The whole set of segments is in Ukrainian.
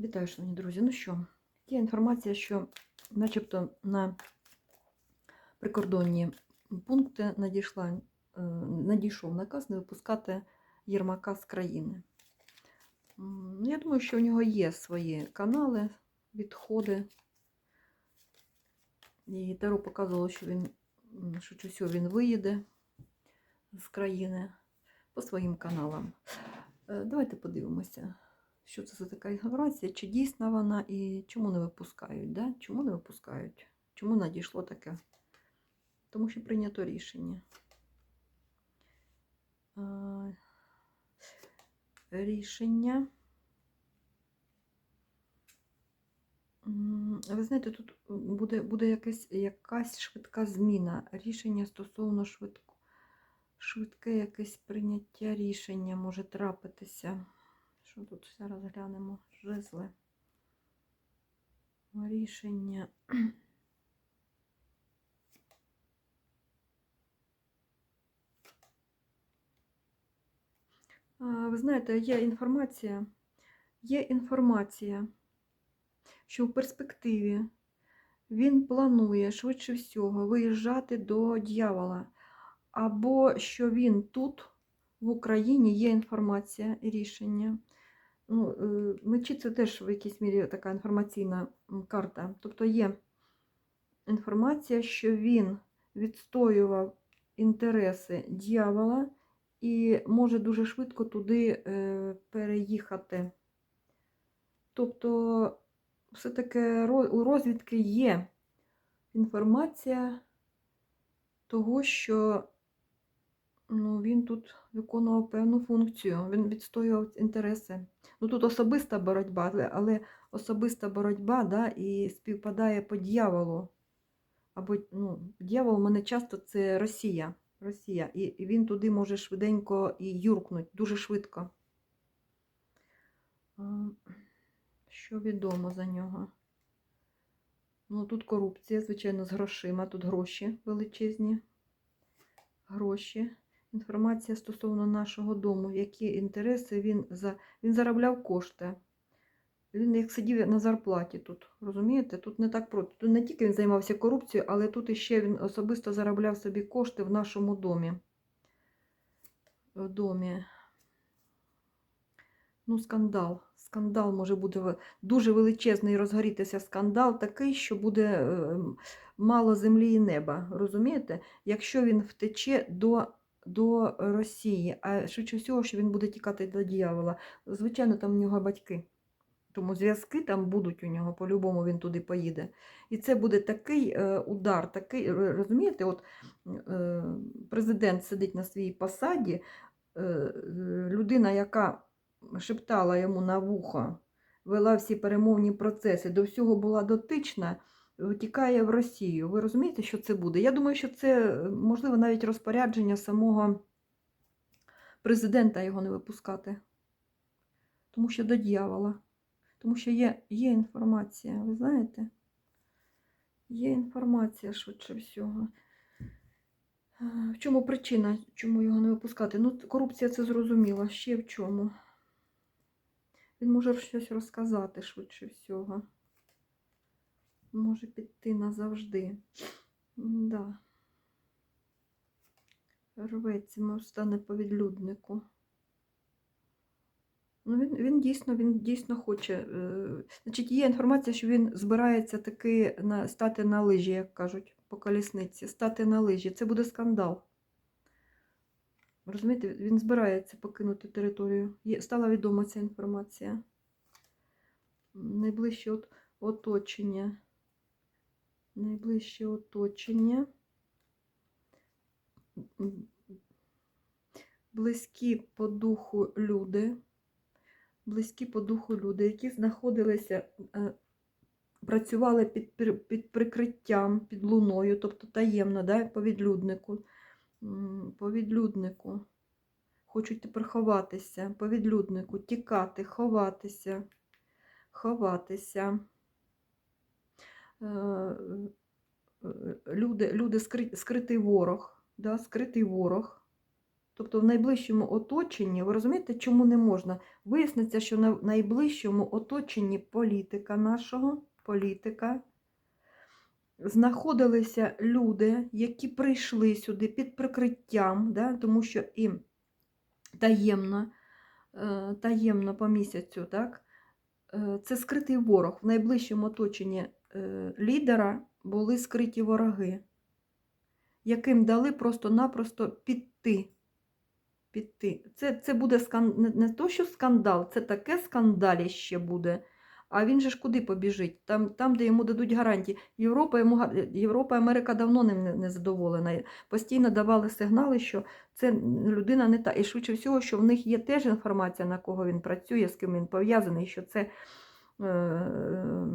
Вітаю, шановні друзі. Ну що, є інформація, що начебто на прикордонні пункти надійшла, е, надійшов наказ не випускати Єрмака з країни. М, Я думаю, що у нього є свої канали, відходи. І Таро показувало, що він, швидше всього, він виїде з країни по своїм каналам. Е, Давайте подивимося, що це за така інформація, чи дійсна вона і чому не випускають. Да? Чому не випускають? Чому надійшло таке? Тому що прийнято рішення. Рішення. Ви знаєте, тут буде, буде якась, якась швидка зміна. Рішення стосовно швидко, швидке якесь прийняття рішення може трапитися. Що тут зараз глянемо? Жезли. Рішення. Ви знаєте, є інформація, є інформація, що в перспективі він планує швидше всього виїжджати до дьявола, або що він тут, в Україні, є інформація і рішення. Ну, е, мечі це теж в якійсь мірі така інформаційна карта. Тобто є інформація, що він відстоював інтереси дьявола і може дуже швидко туди е, переїхати. Тобто, все-таки у розвідки є інформація того, що ну, він тут виконував певну функцію, він відстоював інтереси. Ну, тут особиста боротьба, але, особиста боротьба да, і співпадає по дьяволу. Або ну, дьявол мене часто це Росія. Росія. І, він туди може швиденько і юркнуть, дуже швидко. Що відомо за нього? Ну, тут корупція, звичайно, з грошима. Тут гроші величезні. Гроші. Інформація стосовно нашого дому, які інтереси він за... він заробляв кошти. Він як сидів на зарплаті тут, розумієте? Тут не так просто. Тут не тільки він займався корупцією, але тут іще він особисто заробляв собі кошти в нашому домі. В домі. Ну, скандал. Скандал може бути дуже величезний розгорітися скандал такий, що буде е, мало землі і неба. Розумієте? Якщо він втече до, до Росії, а швидше всього, що він буде тікати до дьявола. Звичайно, там у нього батьки. Тому зв'язки там будуть у нього, по-любому він туди поїде. І це буде такий е, удар, такий, розумієте, от е, президент сидить на своїй посаді, е, людина, яка шептала йому на вухо, вела всі перемовні процеси, до всього була дотична, тікає в Росію. Ви розумієте, що це буде? Я думаю, що це, е, можливо, навіть розпорядження самого президента його не випускати. Тому що до дьявола. Тому що є, є інформація, ви знаєте? Є інформація швидше всього. В чому причина, чому його не випускати? Ну, корупція це зрозуміло. Ще в чому. Він може щось розказати швидше всього. Може піти назавжди. Да. Рветься, стане по відлюднику. Ну, він, він дійсно він дійсно хоче. е, Значить, є інформація, що він збирається таки на, стати на лижі, як кажуть, по колісниці. Стати на лижі. Це буде скандал. Розумієте, він збирається покинути територію. Є, стала відома ця інформація. Найближче от, оточення. Найближче оточення. Близькі по духу люди близькі по духу люди, які знаходилися, е, працювали під, під прикриттям, під луною, тобто таємно, да, по відлюднику. По відлюднику. Хочуть тепер ховатися, по відлюднику, тікати, ховатися, ховатися. Е, е, Люди, люди скри- скритий ворог, да, скритий ворог. Тобто в найближчому оточенні, ви розумієте, чому не можна? Виясниться, що на найближчому оточенні політика нашого, політика, знаходилися люди, які прийшли сюди під прикриттям, да, тому що і таємно, е, таємно по місяцю, так, це скритий ворог. В найближчому оточенні лідера були скриті вороги, яким дали просто-напросто піти. Піти. Це, це буде скан... не, то, що скандал, це таке скандаліще буде. А він же ж куди побіжить? Там, там де йому дадуть гарантії. Європа, йому, Європа Америка давно не, не задоволена. Постійно давали сигнали, що це людина не та. І швидше всього, що в них є теж інформація, на кого він працює, з ким він пов'язаний, що це е, е,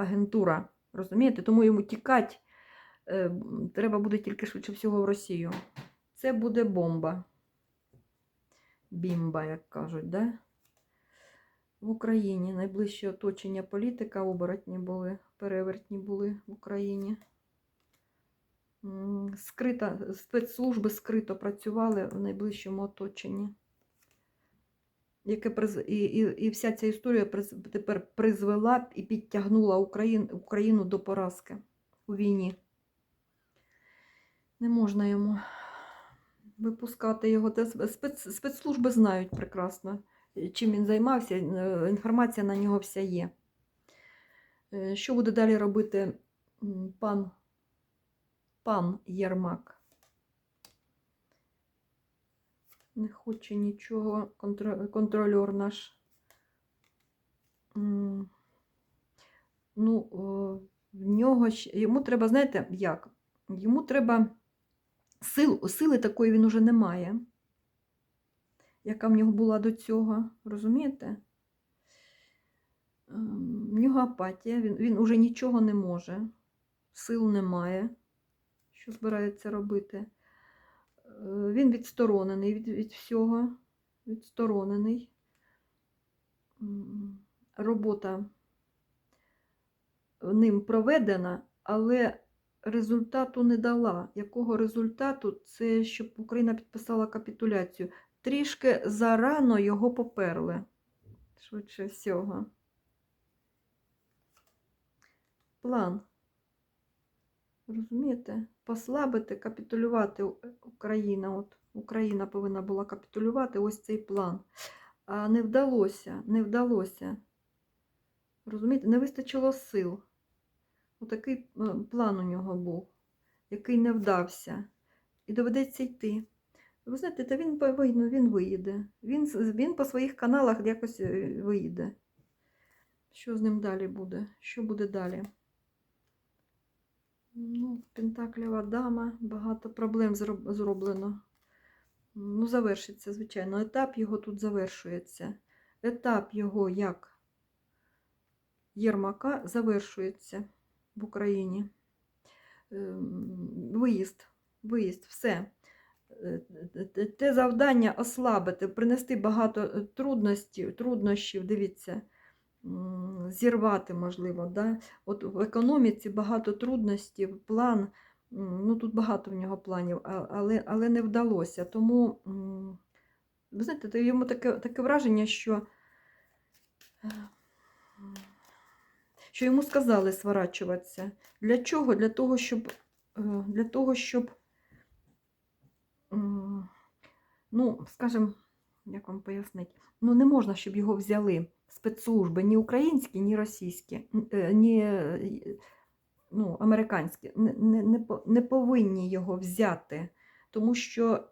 агентура. Розумієте? Тому йому тікати е, треба буде тільки швидше всього в Росію. Це буде бомба. Бімба, як кажуть, да? В Україні найближче оточення політика, оборотні були, перевертні були в Україні. Скрита, спецслужби скрито працювали в найближчому оточенні. Яке і, і, і вся ця історія тепер призвела і підтягнула Україн, Україну до поразки у війні. Не можна йому випускати його. Спец, спецслужби знають прекрасно, чим він займався. Інформація на нього вся є. Е, Що буде далі робити пан, пан Єрмак? Не хоче нічого контро- контрольор наш. Ну, в нього йому треба, знаєте, як? Йому треба сил, сили такої він уже не має, яка в нього була до цього. Розумієте? Ем, В нього апатія, він, він уже нічого не може, сил немає. Що збирається робити? Він відсторонений від, від всього, відсторонений. Робота ним проведена, але результату не дала. Якого результату? Це щоб Україна підписала капітуляцію. Трішки зарано його поперли. Швидше всього. План. Розумієте? Послабити, капітулювати Україна. От Україна повинна була капітулювати ось цей план. А не вдалося, не вдалося. Розумієте, не вистачило сил. Отакий е, план у нього був, який не вдався. І доведеться йти. Ви знаєте, та він повинен, він виїде. Він, він по своїх каналах якось е, виїде. Що з ним далі буде? Що буде далі? Ну, Пентаклєва дама, багато проблем зроблено. Ну, завершиться, звичайно. Етап його тут завершується. Етап його як Єрмака завершується в Україні. Ем, Виїзд, виїзд, все. Е, те- Те завдання ослабити, принести багато е, труднощів, дивіться, зірвати можливо. Да? От в економіці багато трудностей, план, ну тут багато в нього планів, але, але не вдалося. Тому, ви знаєте, йому таке, таке враження, що, що йому сказали сворачуватися. Для чого? Для того, щоб, е, для того, щоб ну, скажімо, як вам пояснити, ну не можна, щоб його взяли спецслужби ні українські, ні російські, е, ні е, ну, американські, не, не, не, повинні його взяти, тому що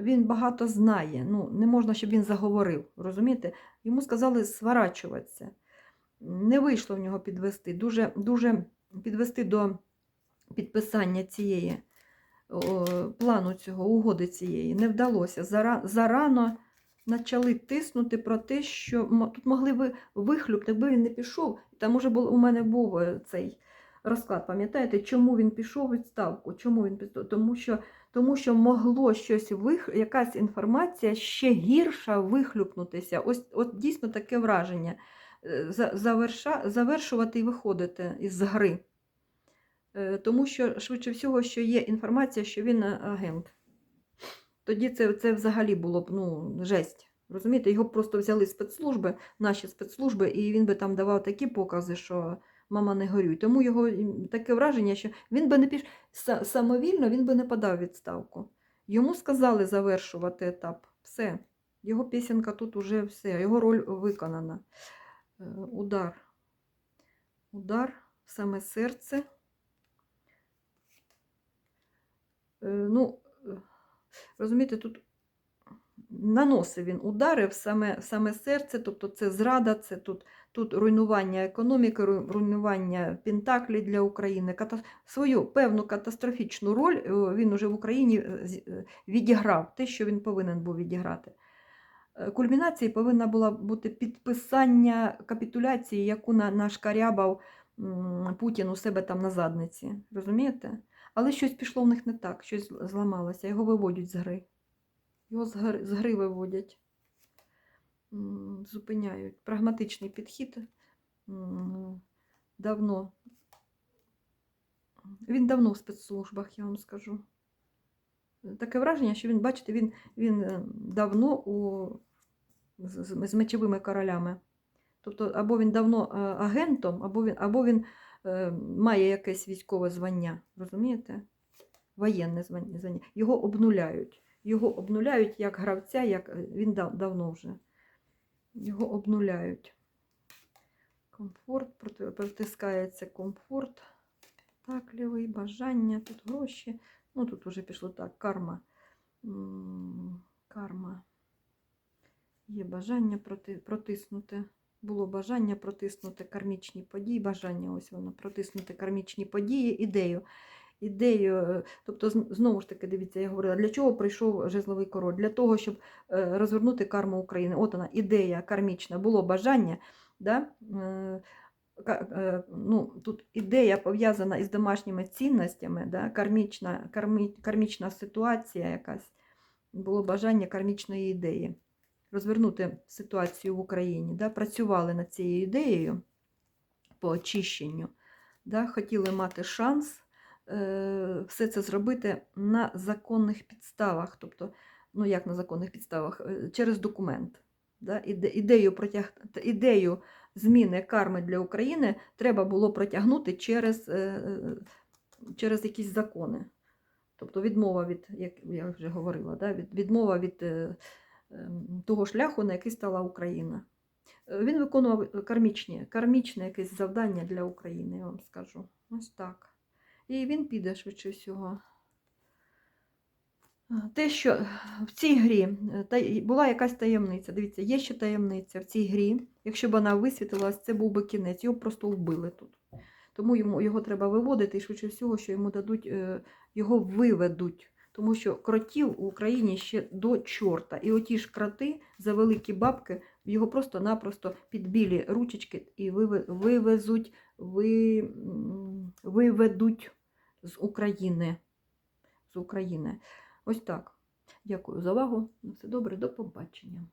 він багато знає. Ну, не можна, щоб він заговорив. Розумієте? Йому сказали сворачуватися. Не вийшло в нього підвести, дуже, дуже підвести до підписання цієї плану цього, угоди цієї. Не вдалося. Зара, зарано почали тиснути про те, що тут могли ви вихлюпти, якби він не пішов. Там уже був, у мене був е, цей розклад, пам'ятаєте, чому він пішов у відставку? Чому він пішов? Тому що, тому що могло щось вих... якась інформація ще гірша вихлюпнутися. Ось от дійсно таке враження. Е, Заверша... Завершувати і виходити із гри. Е, Тому що, швидше всього, що є інформація, що він агент. Тоді це, це взагалі було б ну, жесть. Розумієте, його б просто взяли спецслужби, наші спецслужби, і він би там давав такі покази, що мама не горюй. Тому його таке враження, що він би не піш самовільно, він би не подав відставку. Йому сказали завершувати етап. Все. Його пісенька тут уже все, його роль виконана. Е, Удар. Удар в саме серце. Е, Ну, розумієте, тут наносив він удари в саме, саме серце, тобто це зрада, це тут, тут руйнування економіки, руйнування пентаклі для України. Ката... Свою певну катастрофічну роль е, він уже в Україні е, е, відіграв, те, що він повинен був відіграти. Кульмінацією повинна була бути підписання капітуляції, яку на- нашкарябав м, Путін у себе там на задниці. Розумієте? Але щось пішло в них не так, щось зламалося, його виводять з гри. Його з гри, з гри виводять, зупиняють. Прагматичний підхід. Давно. Він давно в спецслужбах, я вам скажу. Таке враження, що він, бачите, він, він е, давно у, з, з- мечовими королями. Тобто, або він давно е, агентом, або він, або він має якесь військове звання. Розумієте? Воєнне звання. Його обнуляють. Його обнуляють як гравця, як е, він дав, давно вже. Його обнуляють. Комфорт, притискається комфорт. Так, лівий, бажання, тут гроші. Ну, тут вже пішло так, карма. Карма. Є бажання проти, протиснути. Було бажання протиснути кармічні події, бажання ось воно, протиснути кармічні події, ідею. Ідею, е, тобто, знову ж таки, дивіться, я говорила, для чого прийшов жезловий король? Для того, щоб е, розвернути карму України. От вона, ідея кармічна, було бажання. Да? е, ну, тут ідея пов'язана із домашніми цінностями, да? кармічна, кармі, кармічна ситуація якась. Було бажання кармічної ідеї. Розвернути ситуацію в Україні. Да? Працювали над цією ідеєю по очищенню. Да? Хотіли мати шанс е, все це зробити на законних підставах. Тобто, ну як на законних підставах, Е, через документ. Да? Іде, ідею, протяг... ідею зміни карми для України треба було протягнути через, е, через якісь закони. Тобто відмова від, як я вже говорила, да? від, відмова від е, того шляху, на який стала Україна. Е, Він виконував кармічні, кармічне якесь завдання для України, я вам скажу. Ось так. І він піде швидше всього. Те, що в цій грі е, була якась таємниця. Дивіться, є ще таємниця в цій грі. Якщо б вона висвітилась, це був би кінець. Його просто вбили тут. Тому йому, його треба виводити, і швидше всього, що йому дадуть, е, його виведуть. Тому що кротів в Україні ще до чорта. І оті ж кроти за великі бабки його просто-напросто під білі ручечки і вивезуть, ви, виведуть з України. З України. Ось так. Дякую за увагу. На все добре, до побачення.